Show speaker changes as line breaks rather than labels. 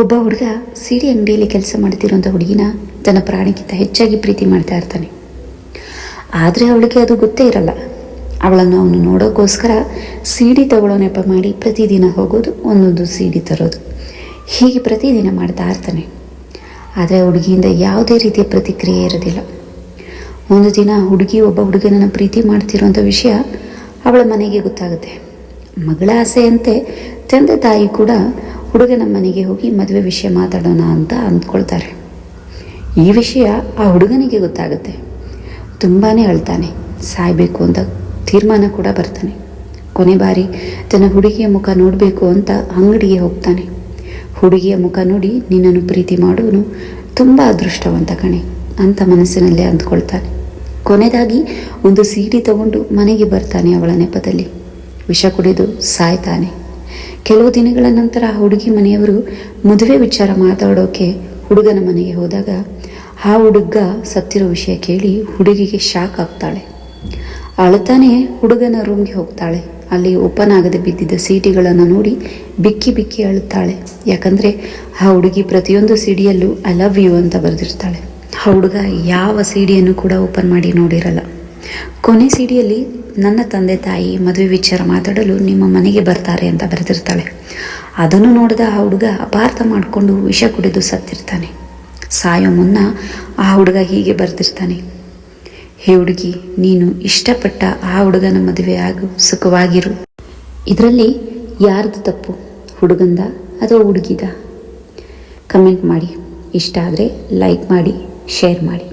ಒಬ್ಬ ಹುಡುಗ ಸೀಡಿ ಅಂಗಡಿಯಲ್ಲಿ ಕೆಲಸ ಮಾಡ್ತಿರೋಂಥ ಹುಡುಗಿನ ತನ್ನ ಪ್ರಾಣಕ್ಕಿಂತ ಹೆಚ್ಚಾಗಿ ಪ್ರೀತಿ ಮಾಡ್ತಾ ಇರ್ತಾನೆ. ಆದರೆ ಅವಳಿಗೆ ಅದು ಗೊತ್ತೇ ಇರಲ್ಲ. ಅವಳನ್ನು ಅವನು ನೋಡೋಕ್ಕೋಸ್ಕರ ಸೀಡಿ ತಗೊಳ್ಳೋ ನೆಪ ಮಾಡಿ ಪ್ರತಿದಿನ ಹೋಗೋದು, ಒಂದೊಂದು ಸೀಡಿ ತರೋದು. ಹೀಗೆ ಪ್ರತಿದಿನ ಮಾಡ್ತಾ ಇರ್ತಾನೆ. ಆದರೆ ಹುಡುಗಿಯಿಂದ ಯಾವುದೇ ರೀತಿಯ ಪ್ರತಿಕ್ರಿಯೆ ಇರೋದಿಲ್ಲ. ಒಂದು ದಿನ ಹುಡುಗಿ ಒಬ್ಬ ಹುಡುಗನನ್ನು ಪ್ರೀತಿ ಮಾಡ್ತಿರೋಂಥ ವಿಷಯ ಅವಳ ಮನೆಗೆ ಗೊತ್ತಾಗುತ್ತೆ. ಮಗಳ ಆಸೆಯಂತೆ ತಂದೆ ತಾಯಿ ಕೂಡ ಹುಡುಗನ ಮನೆಗೆ ಹೋಗಿ ಮದುವೆ ವಿಷಯ ಮಾತಾಡೋಣ ಅಂತ ಅಂದ್ಕೊಳ್ತಾರೆ. ಈ ವಿಷಯ ಆ ಹುಡುಗನಿಗೆ ಗೊತ್ತಾಗುತ್ತೆ. ತುಂಬಾ ಅಳ್ತಾನೆ. ಸಾಯಬೇಕು ಅಂತ ತೀರ್ಮಾನ ಕೂಡ ಬರ್ತಾನೆ. ಕೊನೆ ಬಾರಿ ತನ್ನ ಹುಡುಗಿಯ ಮುಖ ನೋಡಬೇಕು ಅಂತ ಅಂಗಡಿಗೆ ಹೋಗ್ತಾನೆ. ಹುಡುಗಿಯ ಮುಖ ನೋಡಿ, ನಿನ್ನನ್ನು ಪ್ರೀತಿ ಮಾಡುವನು ತುಂಬ ಅದೃಷ್ಟವಂತ ಕಣೆ ಅಂತ ಮನಸ್ಸಿನಲ್ಲೇ ಅಂದ್ಕೊಳ್ತಾನೆ. ಕೊನೆದಾಗಿ ಒಂದು ಸೀಡಿ ತಗೊಂಡು ಮನೆಗೆ ಬರ್ತಾನೆ ಅವಳ ನೆಪದಲ್ಲಿ. ವಿಷ ಕುಡಿದು ಸಾಯ್ತಾನೆ. ಕೆಲವು ದಿನಗಳ ನಂತರ ಆ ಹುಡುಗಿ ಮನೆಯವರು ಮದುವೆ ವಿಚಾರ ಮಾತಾಡೋಕೆ ಹುಡುಗನ ಮನೆಗೆ ಹೋದಾಗ ಆ ಹುಡುಗ ಸತ್ತಿರೋ ವಿಷಯ ಕೇಳಿ ಹುಡುಗಿಗೆ ಶಾಕ್ ಆಗ್ತಾಳೆ. ಅಳತಾನೆ ಹುಡುಗನ ರೂಮ್ಗೆ ಹೋಗ್ತಾಳೆ. ಅಲ್ಲಿ ಓಪನ್ ಆಗದೆ ಬಿದ್ದಿದ್ದ ಸೀಟಿಗಳನ್ನು ನೋಡಿ ಬಿಕ್ಕಿ ಬಿಕ್ಕಿ ಅಳುತ್ತಾಳೆ. ಯಾಕಂದರೆ ಆ ಹುಡುಗಿ ಪ್ರತಿಯೊಂದು ಸಿಡಿಯಲ್ಲೂ ಐ ಲವ್ ಯು ಅಂತ ಬರೆದಿರ್ತಾಳೆ. ಆ ಹುಡುಗ ಯಾವ ಸಿಡಿಯನ್ನು ಕೂಡ ಓಪನ್ ಮಾಡಿ ನೋಡಿರಲ್ಲ. ಕೊನೆ ಸಿಡಿಯಲ್ಲಿ ನನ್ನ ತಂದೆ ತಾಯಿ ಮದುವೆ ವಿಚಾರ ಮಾತಾಡಲು ನಿಮ್ಮ ಮನೆಗೆ ಬರ್ತಾರೆ ಅಂತ ಬರೆದಿರ್ತಾಳೆ. ಅದನ್ನು ನೋಡಿದ ಆ ಹುಡುಗ ಅಪಾರ್ಥ ಮಾಡಿಕೊಂಡು ವಿಷ ಕುಡಿದು ಸತ್ತಿರ್ತಾನೆ. ಸಾಯೋ ಮುನ್ನ ಆ ಹುಡುಗ ಹೀಗೆ ಬರೆದಿರ್ತಾನೆ. ಹೇ ಹುಡುಗಿ, ನೀನು ಇಷ್ಟಪಟ್ಟ ಆ ಹುಡುಗನ ಮದುವೆ ಆಗು, ಸುಖವಾಗಿರು. ಇದರಲ್ಲಿ ಯಾರ್ದು ತಪ್ಪು? ಹುಡುಗಂದ ಅಥವಾ ಹುಡುಗಿದ? ಕಮೆಂಟ್ ಮಾಡಿ. ಇಷ್ಟ ಆದರೆ ಲೈಕ್ ಮಾಡಿ ಶೇರ್ ಮಾಡಿ.